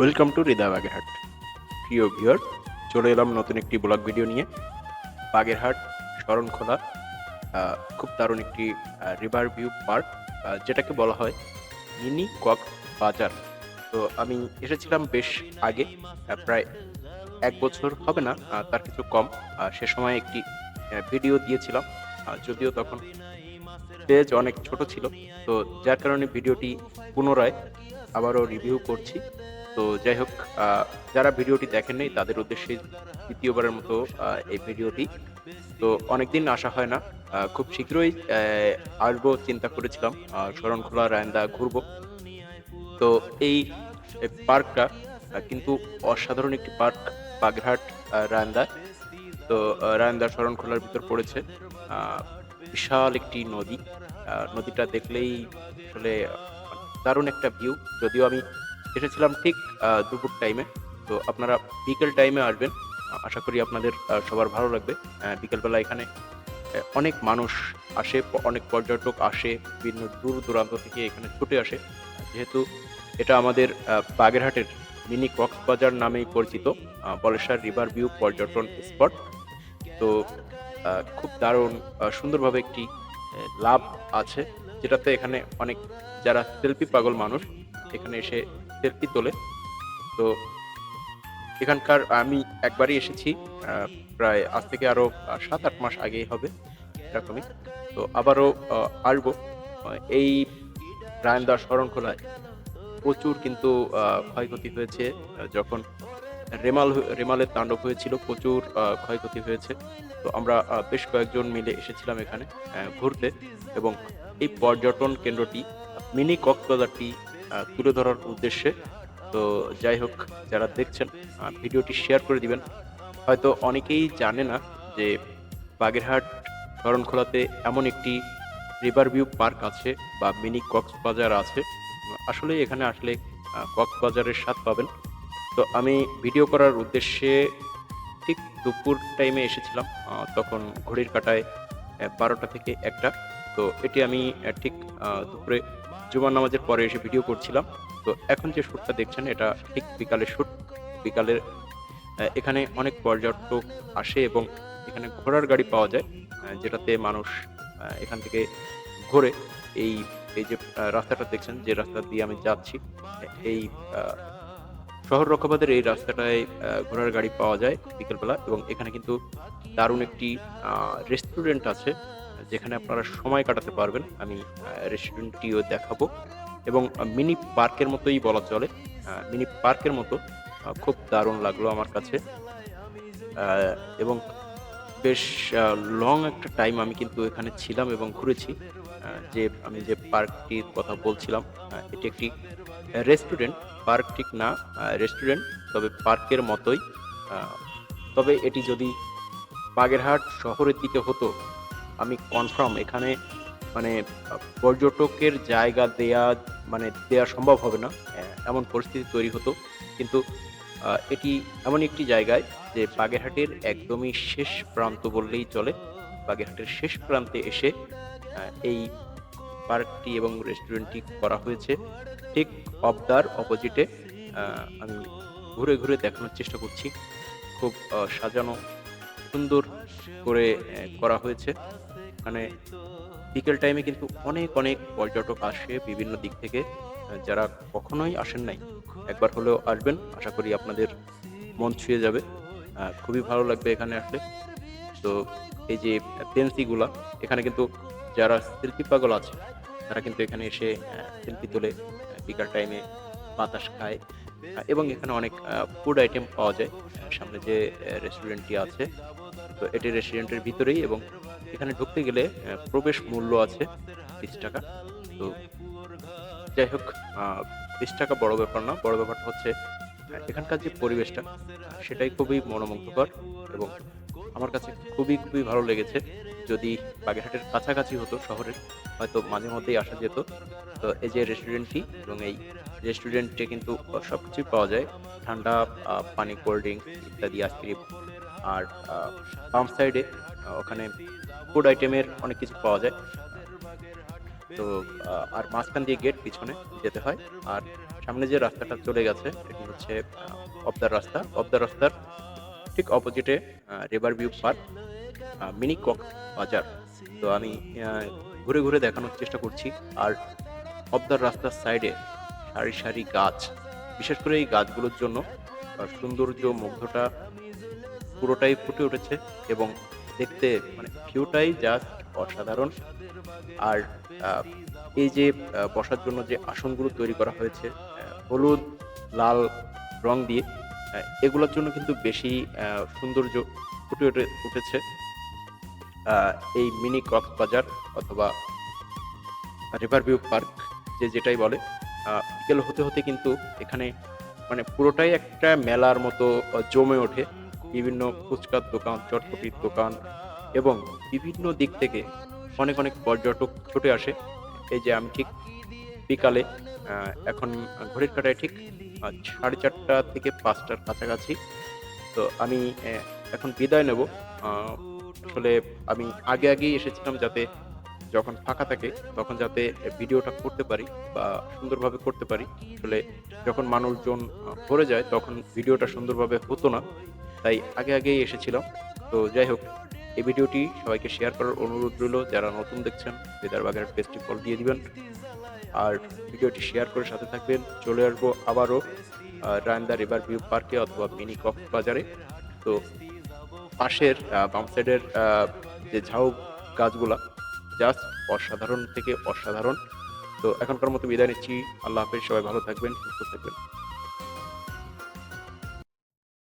Welcome to হৃদয় বাগেরহাট প্রিয় viewer চলে এলাম নতুন একটি ব্লগ ভিডিও নিয়ে। বাগেরহাট শরণখোলা খুব দারুণ একটি রিভার ভিউ পার্ক যেটাকে বলা হয় মিনি কক বাজার তো আমি এসেছিলাম বেশ আগে প্রায় এক বছর হবে না তার কিছু কম সে সময় একটি ভিডিও দিয়েছিলাম যদিও তখন পেজ অনেক ছোট ছিল। তো যার কারণে ভিডিওটি পুনরায় আবারও রিভিউ করছি। তো যাই হোক যারা ভিডিওটি দেখেননি তাদের উদ্দেশ্যে দ্বিতীয়বারের মতো এই ভিডিওটি। তো অনেকদিন আসা হয় না খুব শীঘ্রই আসব চিন্তা করেছিলাম শরণখোলা, রায়ন্দা ঘুরবো। তো এই পার্কটা কিন্তু অসাধারণ একটি পার্ক, বাগেরহাট রায়ন্দা। তো রায়ন্দা শরণখোলার ভিতর পড়েছে বিশাল একটি নদী। নদীটা দেখলেই আসলে দারুণ একটা ভিউ যদিও আমি এসেছিলাম ঠিক দুপুর টাইমে তো আপনারা বিকেল টাইমে আসবেন। আশা করি আপনাদের সবার ভালো লাগবে। বিকেলবেলা এখানে অনেক মানুষ আসে অনেক পর্যটক আসে, বিভিন্ন দূর দূরান্ত থেকে এখানে ছুটে আসে। যেহেতু এটা আমাদের বাগেরহাটের মিনি কক্সবাজার নামেই পরিচিত বলেশ্বর রিভার ভিউ পর্যটন স্পট। তো খুব দারুণ সুন্দরভাবে একটি লাভ আছে, যেটাতে এখানে অনেক, যারা সেলফি পাগল মানুষ, এখানে এসে সেলফি তোলে। তো এখানকার আমি একবারই এসেছি প্রায় আজ থেকে আরও আহ, সাত আট মাস আগেই হবে এরকমই। তো আবারও আসব। এই রায়নদা শরণখোলায় প্রচুর কিন্তু ক্ষয়ক্ষতি হয়েছে। যখন রেমাল রেমালের তাণ্ডব হয়েছিল প্রচুর ক্ষয়ক্ষতি হয়েছে। তো আমরা বেশ কয়েকজন মিলে এসেছিলাম এখানে ঘুরতে। এবং এই পর্যটন কেন্দ্রটি মিনি কক্সবাজারটি তুলে ধরার উদ্দেশ্যে। তো যাই হোক, যারা দেখছেন ভিডিওটি শেয়ার করে দিবেন। হয়তো অনেকেই জানে না যে বাগেরহাট শরণখোলাতে এমন একটি রিভার ভিউ পার্ক আছে বা মিনি কক্সবাজার আছে। আসলে এখানে আসলে কক্সবাজারের স্বাদ পাবেন। তো আমি ভিডিও করার উদ্দেশ্যে ঠিক দুপুর টাইমে এসেছিলাম তখন ঘড়ির কাটায় বারোটা থেকে একটা। তো এটি আমি ঠিক দুপুরে জুমার নামাজের পরে এসে ভিডিও করছিলাম। তো এখন যে শ্যুটটা দেখছেন, এটা ঠিক বিকালের শ্যুট বিকালের এখানে অনেক পর্যটক আসে এবং এখানে ঘোড়ার গাড়ি পাওয়া যায় যেটাতে মানুষ এখান থেকে ঘোরে। এই এই যে রাস্তাটা দেখছেন, যে রাস্তা দিয়ে আমি যাচ্ছি, এই শহর রক্ষাবাদের এই রাস্তাটায় ঘোড়ার গাড়ি পাওয়া যায় বিকেলবেলা এবং এখানে কিন্তু দারুণ একটি রেস্টুরেন্ট আছে। যেখানে আপনারা সময় কাটাতে পারবেন, আমি রেস্টুরেন্টটিও দেখাবো। এবং মিনি পার্কের মতোই বলা চলে। মিনি পার্কের মতো খুব দারুণ লাগল আমার কাছে। এবং বেশ লং একটা টাইম আমি কিন্তু এখানে ছিলাম এবং ঘুরেছি। যে, আমি যে পার্কটির কথা বলছিলাম এটি একটি রেস্টুরেন্ট পার্ক ঠিক না রেস্টুরেন্ট তবে পার্কের মতোই। তবে এটি যদি বাগেরহাট শহরের দিকে হতো আমি কনফার্ম এখানে মানে পর্যটকের জায়গা দেয়া মানে দেয়া সম্ভব হবে না। এমন পরিস্থিতি তৈরি হতো। কিন্তু এটি এমন একটি জায়গায় যে বাগেরহাটের একদমই শেষ প্রান্ত বললেই চলে। বাগেরহাটের শেষ প্রান্তে এসে এই পার্কটি এবং রেস্টুরেন্টটি করা হয়েছে। ঠিক অবদার অপোজিটে আমি ঘুরে ঘুরে দেখানোর চেষ্টা করছি। খুব সাজানো, সুন্দর করে করা হয়েছে। মানে বিকেল টাইমে কিন্তু অনেক অনেক পর্যটক আসে বিভিন্ন দিক থেকে। যারা কখনোই আসেন নাই, একবার হলেও আসবেন। আশা করি আপনাদের মন ছুঁয়ে যাবে। খুবই ভালো লাগবে এখানে আসলে। তো এই যে পেন্সিগুলা এখানে কিন্তু যারা সেলফি পাগল আছে, তারা কিন্তু এখানে এসে সেলফি তোলে বিকাল টাইমে বাতাস খায়। এবং এখানে অনেক ফুড আইটেম পাওয়া যায়। সামনে যে রেস্টুরেন্টটি আছে, তো এটি রেস্টুরেন্টের ভিতরেই এবং এখানে ঢুকতে গেলে প্রবেশ মূল্য আছে বিশ টাকা। তো যাই হোক বিশ টাকা বড় ব্যাপার না। বড় ব্যাপারটা হচ্ছে এখানকার যে পরিবেশটা, সেটাই খুবই মনোমুগ্ধকর এবং আমার কাছে খুবই খুবই ভালো লেগেছে। যদি বাগেরহাটের কাছাকাছি হতো শহরের হয়তো মাঝে মধ্যেই আসা যেত। তো এই যে রেস্টুরেন্টটি এবং এই রেস্টুরেন্টে কিন্তু সব কিছুই পাওয়া যায়। ঠান্ডা পানি কোল্ড ড্রিঙ্কস ইত্যাদি আইসক্রিম আর পাম্প সাইডে ওখানে ফুড আইটেমের অনেক কিছু পাওয়া যায়। তো আর মাঝখান দিয়ে গেট পিছনে যেতে হয়। আর সামনে যে রাস্তাটা চলে গেছে, এটি হচ্ছে অবদার রাস্তা। অবদার রাস্তার ঠিক অপোজিটে রিভার ভিউ পার্ক মিনি কক বাজার। তো আমি ঘুরে ঘুরে দেখানোর চেষ্টা করছি। আর অবদার রাস্তার সাইডে সারি সারি গাছ। বিশেষ করে এই গাছগুলোর জন্য সৌন্দর্য মুগ্ধটা পুরোটাই ফুটে উঠেছে এবং দেখতে মানে ভিউটাই জাস্ট অসাধারণ। আর এই যে বসার জন্য যে আসনগুলো তৈরি করা হয়েছে হলুদ, লাল রং দিয়ে এগুলোর জন্য কিন্তু বেশি সৌন্দর্য ফুটে উঠে উঠেছে। এই মিনি কক্সবাজার অথবা রিভার ভিউ পার্ক, যে যেটাই বলে বিকেল হতে হতে কিন্তু এখানে মানে পুরোটাই একটা মেলার মতো জমে ওঠে। বিভিন্ন ফুচকার দোকান, চটপটির দোকান এবং বিভিন্ন দিক থেকে অনেক অনেক পর্যটক ছুটে আসে। এই যে আমি ঠিক বিকালে এখন ঘড়ির কাটায় ঠিক সাড়ে চারটা থেকে পাঁচটার কাছাকাছি। তো আমি এখন বিদায় নেব। আসলে আমি আগে আগেই এসেছিলাম যাতে যখন ফাঁকা থাকে, তখন যাতে ভিডিওটা করতে পারি বা সুন্দরভাবে করতে পারি। আসলে যখন মানুষজন ভরে যায়, তখন ভিডিওটা সুন্দরভাবে হতো না। তাই আগে আগেই এসেছিলাম তো যাই হোক, এই ভিডিওটি সবাইকে শেয়ার করার অনুরোধ রইল। যারা নতুন দেখছেন, বেদারবাগের পেজটি ফল দিয়ে দিবেন। আর ভিডিওটি শেয়ার করে সাথে থাকবেন। চলে আসব আবারও রায়ন্দা রিভার ভিউ পার্কে অথবা মিনি কক্সবাজারে তো পাশের বাম সাইডের যে ঝাউ গাছগুলা জাস্ট অসাধারণ থেকে অসাধারণ। তো এখনকার মতো বিদায় নিচ্ছি। আল্লাহ হাফেজ, সবাই ভালো থাকবেন, সুস্থ থাকবেন।